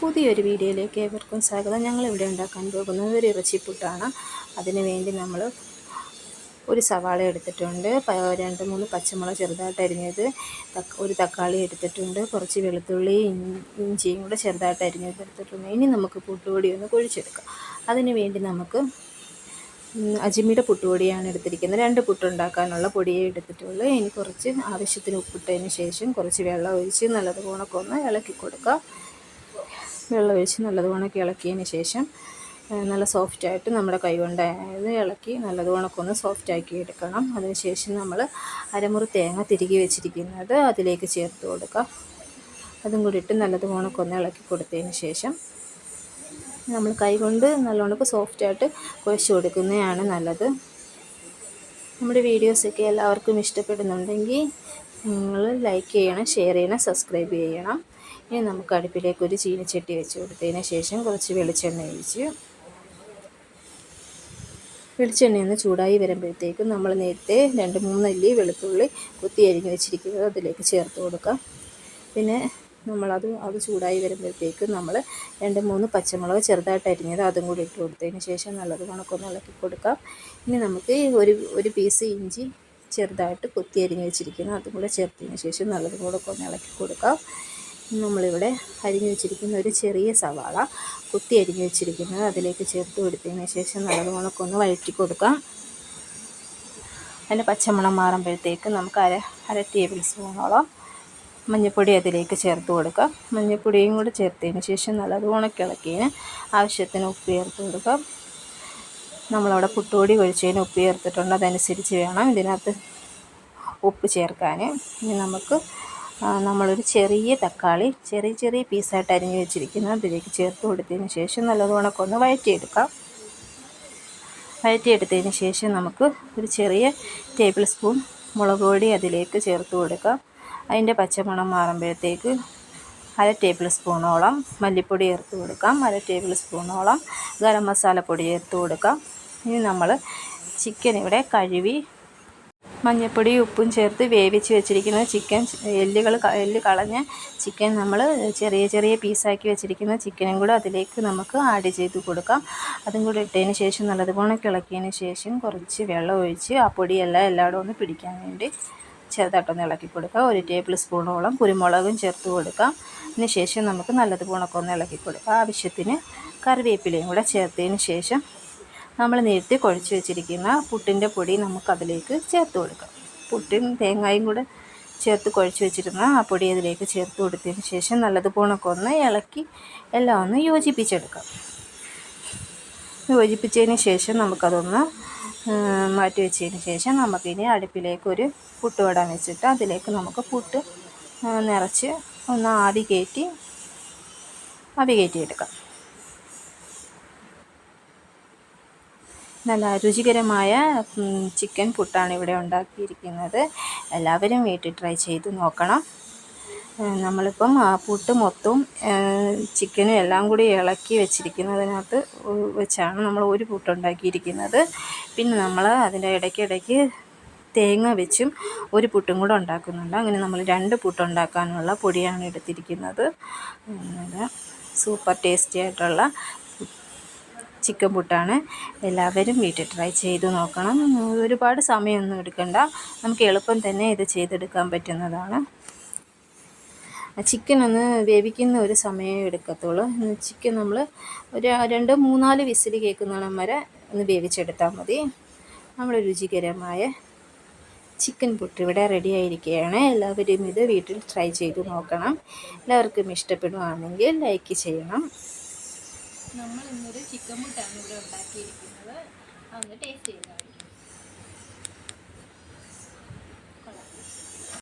പുതിയൊരു വീഡിയോയിലേക്ക് ഏവർക്കും സ്വാഗതം. ഞങ്ങളിവിടെ ഉണ്ടാക്കാൻ പോകുന്നത് ഒരു ഇറച്ചിപ്പുട്ടാണ്. അതിന് വേണ്ടി നമ്മൾ ഒരു സവാള എടുത്തിട്ടുണ്ട്. രണ്ട് മൂന്ന് പച്ചമുളക് ചെറുതായിട്ട് അരിഞ്ഞത്. ഒരു തക്കാളി എടുത്തിട്ടുണ്ട്. കുറച്ച് വെളുത്തുള്ളി ഇഞ്ചിയും കൂടെ ചെറുതായിട്ട് അരിഞ്ഞത് എടുത്തിട്ടുണ്ട്. ഇനി നമുക്ക് പുട്ടുപൊടി ഒന്ന് കുഴിച്ചെടുക്കാം. അതിന് വേണ്ടി നമുക്ക് അജിമിയുടെ പുട്ടുപൊടിയാണ് എടുത്തിരിക്കുന്നത്. രണ്ട് പുട്ടുണ്ടാക്കാനുള്ള പൊടിയേ എടുത്തിട്ടുള്ളൂ. ഇനി കുറച്ച് ആവശ്യത്തിന് ഉപ്പിട്ടതിന് ശേഷം കുറച്ച് വെള്ളം ഒഴിച്ച് നല്ലതുപോലെ ഒന്ന് ഇളക്കി കൊടുക്കാം. വെള്ളം ഒഴിച്ച് നല്ലതുപോലെ ഇളക്കിയതിന് ശേഷം നല്ല സോഫ്റ്റായിട്ട് നമ്മുടെ കൈ കൊണ്ട് അത് ഇളക്കി നല്ലതുപോലെ ഒന്ന് സോഫ്റ്റാക്കി എടുക്കണം. അതിനുശേഷം നമ്മൾ അരമുറി തേങ്ങ തിരികെ വെച്ചിരിക്കുന്നത് അതിലേക്ക് ചേർത്ത് കൊടുക്കാം. അതും കൂടി ഇട്ട് നല്ലതുപോലെ ഒന്ന് ഇളക്കി കൊടുത്തതിന് ശേഷം നമ്മൾ കൈ കൊണ്ട് നല്ലോണം സോഫ്റ്റായിട്ട് കുഴച്ച് കൊടുക്കുന്നതാണ് നല്ലത്. നമ്മുടെ വീഡിയോസൊക്കെ എല്ലാവർക്കും ഇഷ്ടപ്പെടുന്നുണ്ടെങ്കിൽ നിങ്ങൾ ലൈക്ക് ചെയ്യണം ഷെയർ ചെയ്യണം സബ്സ്ക്രൈബ് ചെയ്യണം. ഇനി നമുക്ക് അടുപ്പിലേക്ക് ഒരു ചീനച്ചട്ടി വെച്ച് കൊടുത്തതിന് ശേഷം കുറച്ച് വെളിച്ചെണ്ണ ഒഴിച്ച് വെളിച്ചെണ്ണ ഒന്ന് ചൂടായി വരുമ്പോഴത്തേക്കും നമ്മൾ നേരത്തെ രണ്ട് മൂന്നല്ലി വെളുത്തുള്ളി കുത്തി അരിഞ്ഞ് വെച്ചിരിക്കുന്നത് അതിലേക്ക് ചേർത്ത് കൊടുക്കാം. പിന്നെ നമ്മളത് അത് ചൂടായി വരുമ്പോഴത്തേക്കും നമ്മൾ രണ്ട് മൂന്ന് പച്ചമുളക് ചെറുതായിട്ട് അരിഞ്ഞത് അതും കൂടി ഇട്ട് കൊടുത്തതിന് ശേഷം നല്ലത് കണക്കൊന്ന് ഇളക്കി കൊടുക്കാം. ഇനി നമുക്ക് ഒരു ഒരു പീസ് ഇഞ്ചി ചെറുതായിട്ട് കൊത്തി അരിഞ്ഞ് വെച്ചിരിക്കുന്നു അതും കൂടെ ചേർത്തതിന് ശേഷം നല്ലതും കൂടെ ഒന്ന് ഇളക്കി കൊടുക്കാം. നമ്മളിവിടെ അരിഞ്ഞു വെച്ചിരിക്കുന്ന ഒരു ചെറിയ സവാള കുത്തി അരിഞ്ഞു വെച്ചിരിക്കുന്നത് അതിലേക്ക് ചേർത്ത് കൊടുത്തതിന് ശേഷം നല്ലത് ഒന്ന് വഴറ്റി കൊടുക്കാം. അതിന്റെ പച്ചമണം മാറുമ്പോഴത്തേക്ക് നമുക്ക് അര അര ടേബിൾ സ്പൂണോളം മഞ്ഞൾപ്പൊടി അതിലേക്ക് ചേർത്ത് കൊടുക്കാം. മഞ്ഞൾപ്പൊടിയും കൂടെ ചേർത്തതിന് ശേഷം നല്ലതുപോലെ ഇളക്കിയതിന് ആവശ്യത്തിന് ഉപ്പ് ചേർത്ത് കൊടുക്കാം. നമ്മളവിടെ പുട്ടുപൊടി ഒഴിച്ചതിന് ഉപ്പ് ചേർത്തിട്ടുണ്ട്. അതനുസരിച്ച് വേണം ഇതിനകത്ത് ഉപ്പ് ചേർക്കാൻ ഇനി നമുക്ക് നമ്മളൊരു ചെറിയ തക്കാളി ചെറിയ ചെറിയ പീസായിട്ട് അരിഞ്ഞു വെച്ചിരിക്കുന്നത് അതിലേക്ക് ചേർത്ത് കൊടുത്തതിന് ശേഷം നല്ലതുപോലെ ഒന്ന് വഴറ്റിയെടുക്കാം. വഴറ്റിയെടുത്തതിന് ശേഷം നമുക്ക് ഒരു ചെറിയ ടേബിൾ സ്പൂൺ മുളക് പൊടി അതിലേക്ക് ചേർത്ത് കൊടുക്കാം. അതിന്റെ പച്ചമണം മാറുമ്പോഴത്തേക്ക് അര ടേബിൾ സ്പൂണോളം മല്ലിപ്പൊടി ചേർത്ത് കൊടുക്കാം. അര ടേബിൾ സ്പൂണോളം ഗരം മസാലപ്പൊടി ചേർത്ത് കൊടുക്കാം. ഇനി നമ്മൾ ചിക്കൻ ഇവിടെ കഴുകി മഞ്ഞൾപ്പൊടി ഉപ്പും ചേർത്ത് വേവിച്ച് വെച്ചിരിക്കുന്ന ചിക്കൻ എല്ലുകൾ എല്ല് കളഞ്ഞ ചിക്കൻ നമ്മൾ ചെറിയ ചെറിയ പീസാക്കി വെച്ചിരിക്കുന്ന ചിക്കനും കൂടെ അതിലേക്ക് നമുക്ക് ആഡ് ചെയ്ത് കൊടുക്കാം. അതും കൂടി ഇട്ടതിന് ശേഷം നല്ലതുപോലെ കിളക്കിയതിന് ശേഷം കുറച്ച് വെള്ളം ഒഴിച്ച് ആ പൊടിയെല്ലാം എല്ലായിടും ഒന്ന് പിടിക്കാൻ വേണ്ടി ചെറുതായിട്ടൊന്ന് ഇളക്കി കൊടുക്കുക ഒരു ടേബിൾ സ്പൂണോളം കുരുമുളകും ചേർത്ത് കൊടുക്കാം. അതിന് ശേഷം നമുക്ക് നല്ലതുപോലെ ഒന്ന് ഇളക്കി കൊടുക്കുക ആവശ്യത്തിന് കറിവേപ്പിലയും കൂടെ ചേർത്തതിന് ശേഷം നമ്മൾ നേരത്തെ കുഴച്ച് വെച്ചിരിക്കുന്ന പുട്ടിന്റെ പൊടി നമുക്കതിലേക്ക് ചേർത്ത് കൊടുക്കാം. പുട്ടും തേങ്ങായും കൂടെ ചേർത്ത് കുഴച്ച് വെച്ചിരുന്ന ആ പൊടി അതിലേക്ക് ചേർത്ത് കൊടുത്തതിന് ശേഷം നല്ലതുപോലെ ഒന്ന് ഇളക്കി എല്ലാം ഒന്ന് യോജിപ്പിച്ചെടുക്കാം. യോജിപ്പിച്ചതിന് ശേഷം നമുക്കതൊന്ന് മാറ്റി വെച്ചതിന് ശേഷം നമുക്കിനി അടുപ്പിലേക്ക് ഒരു വടാൻ വെച്ചിട്ട് അതിലേക്ക് നമുക്ക് പുട്ട് നിറച്ച് ഒന്ന് ആവി കയറ്റി ആവി കയറ്റിയെടുക്കാം. നല്ല രുചികരമായ ചിക്കൻ പുട്ടാണ് ഇവിടെ ഉണ്ടാക്കിയിരിക്കുന്നത്. എല്ലാവരും വീട്ടിൽ ട്രൈ ചെയ്ത് നോക്കണം. നമ്മളിപ്പം പുട്ട് മൊത്തവും ചിക്കനും എല്ലാം കൂടി ഇളക്കി വെച്ചിരിക്കുന്നതിനകത്ത് വെച്ചാണ് നമ്മൾ ഒരു പുട്ട് ഉണ്ടാക്കിയിരിക്കുന്നത്. പിന്നെ നമ്മൾ അതിന്റെ ഇടയ്ക്കിടയ്ക്ക് തേങ്ങ വെച്ചും ഒരു പുട്ടും കൂടെ ഉണ്ടാക്കുന്നുണ്ട്. അങ്ങനെ നമ്മൾ രണ്ട് പുട്ടുണ്ടാക്കാനുള്ള പൊടിയാണ് എടുത്തിരിക്കുന്നത്. സൂപ്പർ ടേസ്റ്റി ആയിട്ടുള്ള ചിക്കൻ പുട്ടാണ്. എല്ലാവരും വീട്ടിൽ ട്രൈ ചെയ്ത് നോക്കണം. ഒരുപാട് സമയമൊന്നും എടുക്കണ്ട. നമുക്ക് എളുപ്പം തന്നെ ഇത് ചെയ്തെടുക്കാൻ പറ്റുന്നതാണ്. ചിക്കൻ ഒന്ന് വേവിക്കുന്ന ഒരു സമയം എടുക്കത്തുള്ളൂ. ചിക്കൻ നമ്മൾ ഒരു രണ്ട് മൂന്നാൽ വിസിൽ കേൾക്കുന്നിടം വരെ ഒന്ന് വേവിച്ചെടുത്താൽ മതി. നമ്മൾ രുചികരമായ ചിക്കൻ പുട്ട് ഇവിടെ റെഡി ആയിരിക്കുകയാണ്. എല്ലാവരും ഇത് വീട്ടിൽ ട്രൈ ചെയ്ത് നോക്കണം. എല്ലാവർക്കും ഇഷ്ടപ്പെടുകയാണെങ്കിൽ ലൈക്ക് ചെയ്യണം. നമ്മൾ ഇന്നൊരു ചിക്കൻ മുട്ടാണ് ഇവിടെ ഉണ്ടാക്കിയിരിക്കുന്നത്. അതൊന്ന് ടേസ്റ്റ് ചെയ്ത് കാണിക്കാം